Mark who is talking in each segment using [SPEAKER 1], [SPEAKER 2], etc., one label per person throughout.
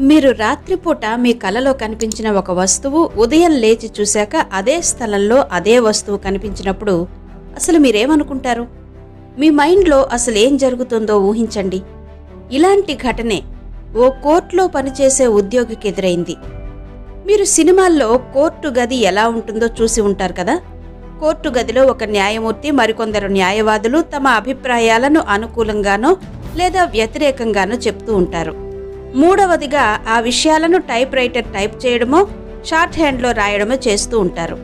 [SPEAKER 1] మీరు రాత్రిపూట మీ కలలో కనిపించిన ఒక వస్తువు ఉదయం లేచి చూశాక అదే స్థలంలో అదే వస్తువు కనిపించినప్పుడు అసలు మీరేమనుకుంటారు? మీ మైండ్లో అసలు ఏం జరుగుతుందో ఊహించండి. ఇలాంటి ఘటనే ఓ కోర్టులో పనిచేసే ఉద్యోగికి ఎదురైంది. మీరు సినిమాల్లో కోర్టు గది ఎలా ఉంటుందో చూసి ఉంటారు కదా? కోర్టు గదిలో ఒక న్యాయమూర్తి మరికొందరు న్యాయవాదులు తమ అభిప్రాయాలను అనుకూలంగానో లేదా వ్యతిరేకంగానో చెప్తూ ఉంటారు. మూడవదిగా ఆ విషయాలను టైప్ రైటర్ టైప్ చేయడమో షార్ట్ హ్యాండ్లో రాయడమో చేస్తూ ఉంటారు.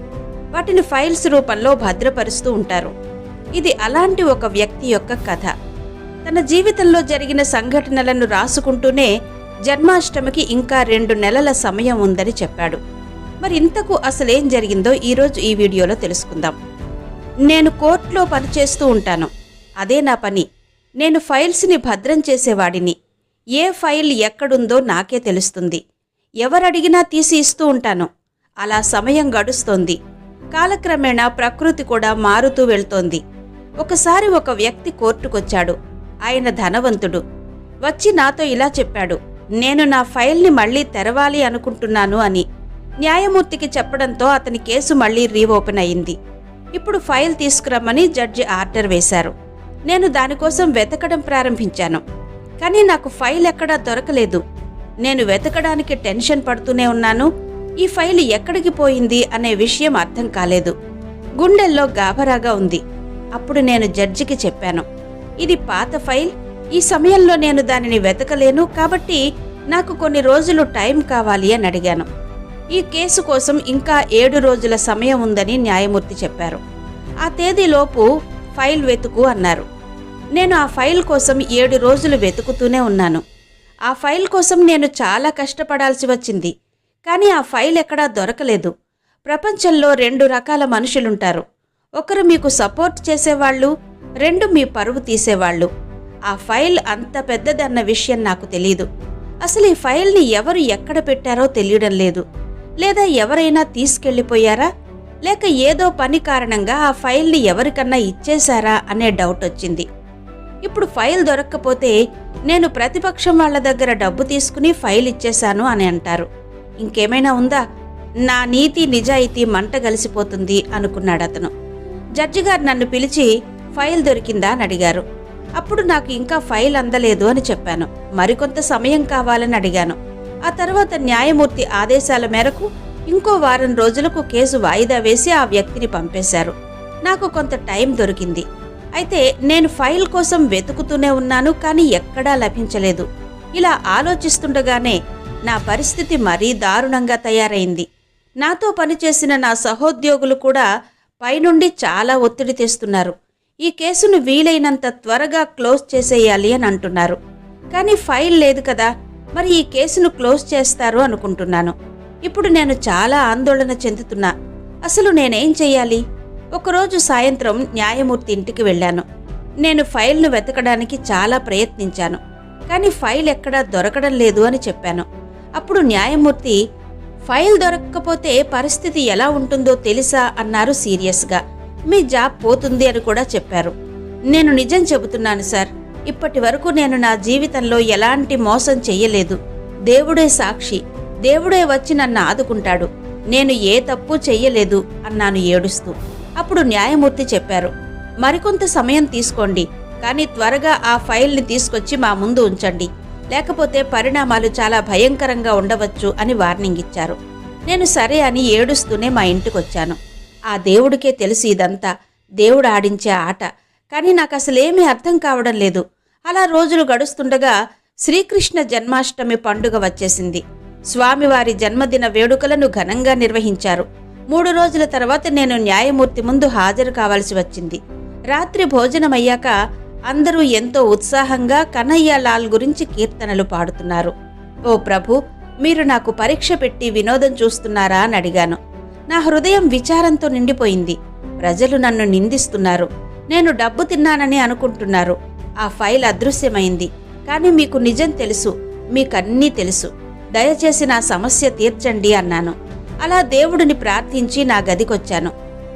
[SPEAKER 1] వాటిని ఫైల్స్ రూపంలో భద్రపరుస్తూ ఉంటారు. ఇది అలాంటి ఒక వ్యక్తి యొక్క కథ. తన జీవితంలో జరిగిన సంఘటనలను రాసుకుంటూనే జన్మాష్టమికి ఇంకా రెండు నెలల సమయం ఉందని చెప్పాడు. మరి ఇంతకు అసలేం జరిగిందో ఈరోజు ఈ వీడియోలో తెలుసుకుందాం. నేను కోర్టులో పనిచేస్తూ ఉంటాను. అదే నా పని. నేను ఫైల్స్ని భద్రం చేసేవాడిని. ఏ ఫైల్ ఎక్కడుందో నాకే తెలుస్తుంది. ఎవరడిగినా తీసి ఇస్తూ ఉంటాను. అలా సమయం గడుస్తోంది. కాలక్రమేణా ప్రకృతి కూడా మారుతూ వెళ్తోంది. ఒకసారి ఒక వ్యక్తి కోర్టుకొచ్చాడు. ఆయన ధనవంతుడు. వచ్చి నాతో ఇలా చెప్పాడు. నేను నా ఫైల్ని మళ్ళీ తెరవాలి అనుకుంటున్నాను అని. న్యాయమూర్తికి చెప్పడంతో అతని కేసు మళ్ళీ రీఓపెన్ అయింది. ఇప్పుడు ఫైల్ తీసుకురమ్మని జడ్జి ఆర్డర్ వేశారు. నేను దానికోసం వెతకడం ప్రారంభించాను. కానీ నాకు ఫైల్ ఎక్కడా దొరకలేదు. నేను వెతకడానికి టెన్షన్ పడుతూనే ఉన్నాను. ఈ ఫైల్ ఎక్కడికి పోయింది అనే విషయం అర్థం కాలేదు. గుండెల్లో గాభరాగా ఉంది. అప్పుడు నేను జడ్జికి చెప్పాను. ఇది పాత ఫైల్. ఈ సమయంలో నేను దానిని వెతకలేను కాబట్టి నాకు కొన్ని రోజులు టైం కావాలి అని అడిగాను. ఈ కేసు కోసం ఇంకా ఏడు రోజుల సమయం ఉందని న్యాయమూర్తి చెప్పారు. ఆ తేదీలోపు ఫైల్ వెతుకు అన్నారు. నేను ఆ ఫైల్ కోసం ఏడు రోజులు వెతుకుతూనే ఉన్నాను. ఆ ఫైల్ కోసం నేను చాలా కష్టపడాల్సి వచ్చింది. కానీ ఆ ఫైల్ ఎక్కడా దొరకలేదు. ప్రపంచంలో రెండు రకాల మనుషులుంటారు. ఒకరు మీకు సపోర్ట్ చేసేవాళ్ళు రెండు మీ పరువు తీసేవాళ్ళు. ఆ ఫైల్ అంత పెద్దదన్న విషయం నాకు తెలియదు అసలు ఈ ఫైల్ని ఎవరు ఎక్కడ పెట్టారో తెలియడం లేదు. లేదా ఎవరైనా తీసుకెళ్ళిపోయారా? లేక ఏదో పని కారణంగా ఆ ఫైల్ని ఎవరికన్నా ఇచ్చేశారా? అనే డౌట్ వచ్చింది. ఇప్పుడు ఫైల్ దొరక్కపోతే నేను ప్రతిపక్షం వాళ్ళ దగ్గర డబ్బు తీసుకుని ఫైల్ ఇచ్చేశాను అని అంటారు. ఇంకేమైనా ఉందా? నా నీతి నిజాయితీ మంట గలిసిపోతుంది అనుకున్నాడు అతను. జడ్జి గారు నన్ను పిలిచి ఫైల్ దొరికిందా అని అడిగారు. అప్పుడు నాకు ఇంకా ఫైల్ అందలేదు అని చెప్పాను. మరికొంత సమయం కావాలని అడిగాను. ఆ తర్వాత న్యాయమూర్తి ఆదేశాల మేరకు ఇంకో వారం రోజులకు కేసు వాయిదా వేసి ఆ వ్యక్తిని పంపేశారు. నాకు కొంత టైం దొరికింది. అయితే నేను ఫైల్ కోసం వెతుకుతూనే ఉన్నాను కానీ ఎక్కడా లభించలేదు. ఇలా ఆలోచిస్తుండగానే నా పరిస్థితి మరీ దారుణంగా తయారైంది. నాతో పనిచేసిన నా సహోద్యోగులు కూడా పైనుండి చాలా ఒత్తిడి తెస్తున్నారు. ఈ కేసును వీలైనంత త్వరగా క్లోజ్ చేసేయాలి అని అంటున్నారు. కానీ ఫైల్ లేదు కదా మరి ఈ కేసును క్లోజ్ చేస్తారు అనుకుంటున్నాను. ఇప్పుడు నేను చాలా ఆందోళన చెందుతున్నా. అసలు నేనేం చెయ్యాలి? ఒకరోజు సాయంత్రం న్యాయమూర్తి ఇంటికి వెళ్ళాను. నేను ఫైల్ను వెతకడానికి చాలా ప్రయత్నించాను. కానీ ఫైల్ ఎక్కడా దొరకడం లేదు అని చెప్పాను. అప్పుడు న్యాయమూర్తి ఫైల్ దొరక్కపోతే పరిస్థితి ఎలా ఉంటుందో తెలుసా? అన్నారు సీరియస్గా. మీ జాబ్ పోతుంది అని కూడా చెప్పారు. నేను నిజం చెబుతున్నాను సార్. ఇప్పటి వరకు నేను నా జీవితంలో ఎలాంటి మోసం చెయ్యలేదు. దేవుడే సాక్షి. దేవుడే వచ్చి నన్ను ఆదుకుంటాడు. నేను ఏ తప్పు చెయ్యలేదు అన్నాను ఏడుస్తూ. అప్పుడు న్యాయమూర్తి చెప్పారు మరికొంత సమయం తీసుకోండి కానీ త్వరగా ఆ ఫైల్ని తీసుకొచ్చి మా ముందు ఉంచండి. లేకపోతే పరిణామాలు చాలా భయంకరంగా ఉండవచ్చు అని వార్నింగ్ ఇచ్చారు. నేను సరే అని ఏడుస్తూనే మా ఇంటికొచ్చాను. ఆ దేవుడికే తెలుసు ఇదంతా. దేవుడు ఆడించే ఆట. కానీ నాకు అసలేమీ అర్థం కావడం లేదు. అలా రోజులు గడుస్తుండగా శ్రీకృష్ణ జన్మాష్టమి పండుగ వచ్చేసింది. స్వామివారి జన్మదిన వేడుకలను ఘనంగా నిర్వహించారు. మూడు రోజుల తర్వాత నేను న్యాయమూర్తి ముందు హాజరు కావాల్సి వచ్చింది. రాత్రి భోజనమయ్యాక అందరూ ఎంతో ఉత్సాహంగా కనయ్య లాల్ గురించి కీర్తనలు పాడుతున్నారు. ఓ ప్రభు మీరు నాకు పరీక్ష పెట్టి వినోదం చూస్తున్నారా అని అడిగాను. నా హృదయం విచారంతో నిండిపోయింది. ప్రజలు నన్ను నిందిస్తున్నారు. నేను డబ్బు తిన్నానని అనుకుంటున్నారు. ఆ ఫైల్ అదృశ్యమైంది. కానీ మీకు నిజం తెలుసు. మీకన్నీ తెలుసు. దయచేసి నా సమస్య తీర్చండి అన్నాను. అలా దేవుడిని ప్రార్థించి నా గదికొచ్చాను.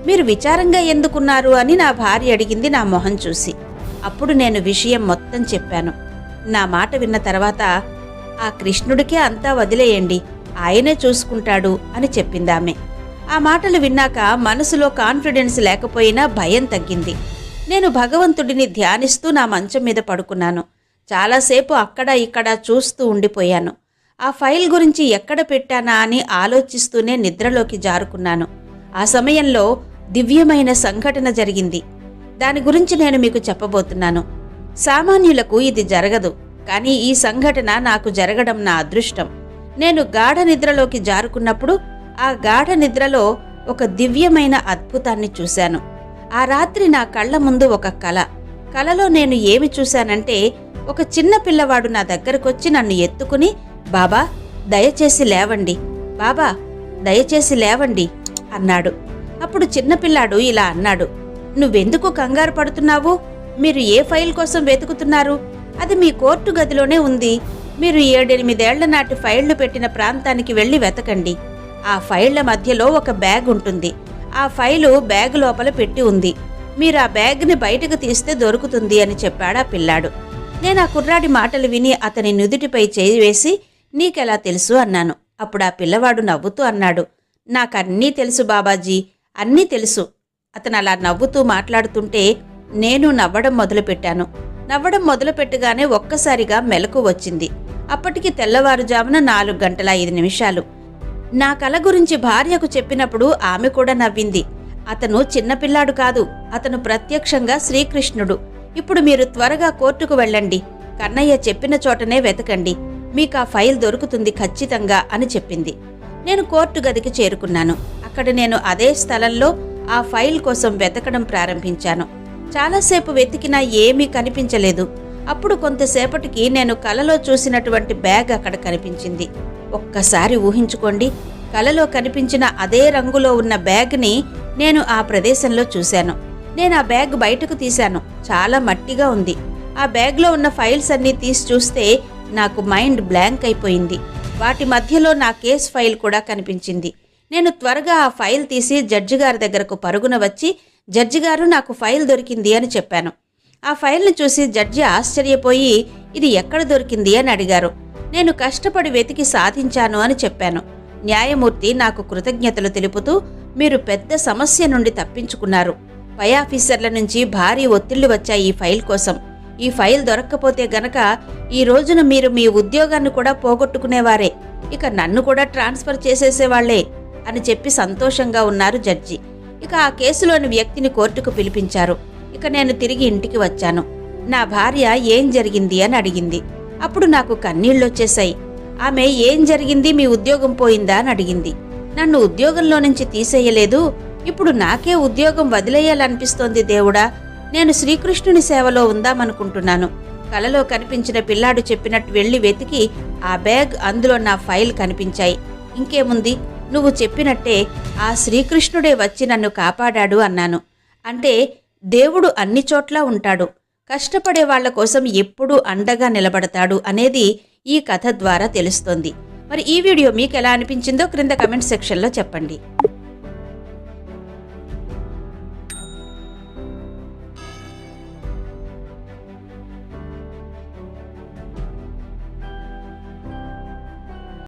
[SPEAKER 1] మీరు విచారంగా ఎందుకున్నారు అని నా భార్య అడిగింది నా మొహం చూసి. అప్పుడు నేను విషయం మొత్తం చెప్పాను. నా మాట విన్న తర్వాత ఆ కృష్ణుడికే అంతా వదిలేయండి ఆయనే చూసుకుంటాడు అని చెప్పిందామె. ఆ మాటలు విన్నాక మనసులో కాన్ఫిడెన్స్ లేకపోయినా భయం తగ్గింది. నేను భగవంతుడిని ధ్యానిస్తూ నా మంచం మీద పడుకున్నాను. చాలాసేపు అక్కడ ఇక్కడ చూస్తూ ఉండిపోయాను. ఆ ఫైల్ గురించి ఎక్కడ పెట్టానా అని ఆలోచిస్తూనే నిద్రలోకి జారుకున్నాను. ఆ సమయంలో దివ్యమైన సంఘటన జరిగింది. దాని గురించి నేను మీకు చెప్పబోతున్నాను. సామాన్యులకు ఇది జరగదు కానీ ఈ సంఘటన నాకు జరగడం నా అదృష్టం. నేను గాఢ నిద్రలోకి జారుకున్నప్పుడు ఆ గాఢ నిద్రలో ఒక దివ్యమైన అద్భుతాన్ని చూశాను. ఆ రాత్రి నా కళ్ళ ముందు ఒక కళ కలలో నేను ఏమి చూశానంటే ఒక చిన్న పిల్లవాడు నా దగ్గరకొచ్చి నన్ను ఎత్తుకుని బాబా దయచేసి లేవండి. బాబా దయచేసి లేవండి అన్నాడు. అప్పుడు చిన్నపిల్లాడు ఇలా అన్నాడు. నువ్వెందుకు కంగారు పడుతున్నావు? మీరు ఏ ఫైల్ కోసం వెతుకుతున్నారు? అది మీ కోర్టు గదిలోనే ఉంది. మీరు ఏడెనిమిదేళ్ళ నాటి ఫైళ్ళు పెట్టిన ప్రాంతానికి వెళ్ళి వెతకండి. ఆ ఫైళ్ళ మధ్యలో ఒక బ్యాగ్ ఉంటుంది. ఆ ఫైలు బ్యాగ్ లోపల పెట్టి ఉంది. మీరు ఆ బ్యాగ్ని బయటకు తీస్తే దొరుకుతుంది అని చెప్పాడు ఆ పిల్లాడు. నేను ఆ కుర్రాడి మాటలు విని అతని నుదుటిపై చేయి వేసి నీకెలా తెలుసు అన్నాను. అప్పుడు ఆ పిల్లవాడు నవ్వుతూ అన్నాడు. నాకన్నీ తెలుసు బాబాజీ అన్నీ తెలుసు. అతను అలా నవ్వుతూ మాట్లాడుతుంటే నేను నవ్వడం మొదలుపెట్టాను. నవ్వడం మొదలుపెట్టగానే ఒక్కసారిగా మెలకు వచ్చింది. అప్పటికి తెల్లవారుజామున నాలుగు గంటల ఐదు నిమిషాలు. నా కల గురించి భార్యకు చెప్పినప్పుడు ఆమె కూడా నవ్వింది. అతను చిన్నపిల్లాడు కాదు అతను ప్రత్యక్షంగా శ్రీకృష్ణుడు. ఇప్పుడు మీరు త్వరగా కోర్టుకు వెళ్ళండి. కన్నయ్య చెప్పిన చోటనే వెతకండి. మీకు ఆ ఫైల్ దొరుకుతుంది ఖచ్చితంగా అని చెప్పింది. నేను కోర్టు గదికి చేరుకున్నాను. అక్కడ నేను అదే స్థలంలో ఆ ఫైల్ కోసం వెతకడం ప్రారంభించాను. చాలాసేపు వెతికినా ఏమీ కనిపించలేదు. అప్పుడు కొంతసేపటికి నేను కలలో చూసినటువంటి బ్యాగ్ అక్కడ కనిపించింది. ఒక్కసారి ఊహించుకోండి కలలో కనిపించిన అదే రంగులో ఉన్న బ్యాగ్ని నేను ఆ ప్రదేశంలో చూశాను. నేను ఆ బ్యాగ్ బయటకు తీశాను. చాలా మట్టిగా ఉంది. ఆ బ్యాగ్లో ఉన్న ఫైల్స్ అన్నీ తీసి చూస్తే నాకు మైండ్ బ్లాంక్ అయిపోయింది. వాటి మధ్యలో నా కేస్ ఫైల్ కూడా కనిపించింది. నేను త్వరగా ఆ ఫైల్ తీసి జడ్జి గారి దగ్గరకు పరుగున వచ్చి జడ్జి గారు నాకు ఫైల్ దొరికింది అని చెప్పాను. ఆ ఫైల్ని చూసి జడ్జి ఆశ్చర్యపోయి ఇది ఎక్కడ దొరికింది అని అడిగారు. నేను కష్టపడి వెతికి సాధించాను అని చెప్పాను. న్యాయమూర్తి నాకు కృతజ్ఞతలు తెలుపుతూ మీరు పెద్ద సమస్య నుండి తప్పించుకున్నారు. పై ఆఫీసర్ల నుంచి భారీ ఒత్తిళ్ళు వచ్చాయి ఈ ఫైల్ కోసం. ఈ ఫైల్ దొరక్కపోతే గనక ఈ రోజున మీరు మీ ఉద్యోగాన్ని కూడా పోగొట్టుకునేవారే. ఇక నన్ను కూడా ట్రాన్స్ఫర్ చేసేసేవాళ్ళే అని చెప్పి సంతోషంగా ఉన్నారు జడ్జి. ఇక ఆ కేసులోని వ్యక్తిని కోర్టుకు పిలిపించారు. ఇక నేను తిరిగి ఇంటికి వచ్చాను. నా భార్య ఏం జరిగింది అని అడిగింది. అప్పుడు నాకు కన్నీళ్ళొచ్చేశాయి. ఆమె ఏం జరిగింది? మీ ఉద్యోగం పోయిందా? అని అడిగింది. నన్ను ఉద్యోగంలో నుంచి తీసేయలేదు. ఇప్పుడు నాకే ఉద్యోగం వదిలేయాలనిపిస్తోంది దేవుడా. నేను శ్రీకృష్ణుని సేవలో ఉందామనుకుంటున్నాను. కలలో కనిపించిన పిల్లాడు చెప్పినట్టు వెళ్ళి వెతికి ఆ బ్యాగ్ అందులో నా ఫైల్ కనిపించాయి. ఇంకేముంది? నువ్వు చెప్పినట్టే ఆ శ్రీకృష్ణుడే వచ్చి నన్ను కాపాడాడు అన్నాను. అంటే దేవుడు అన్ని చోట్ల ఉంటాడు. కష్టపడే వాళ్ళ కోసం ఎప్పుడూ అండగా నిలబడతాడు అనేది ఈ కథ ద్వారా తెలుస్తోంది. మరి ఈ వీడియో మీకు ఎలా అనిపించిందో క్రింద కమెంట్ సెక్షన్లో చెప్పండి.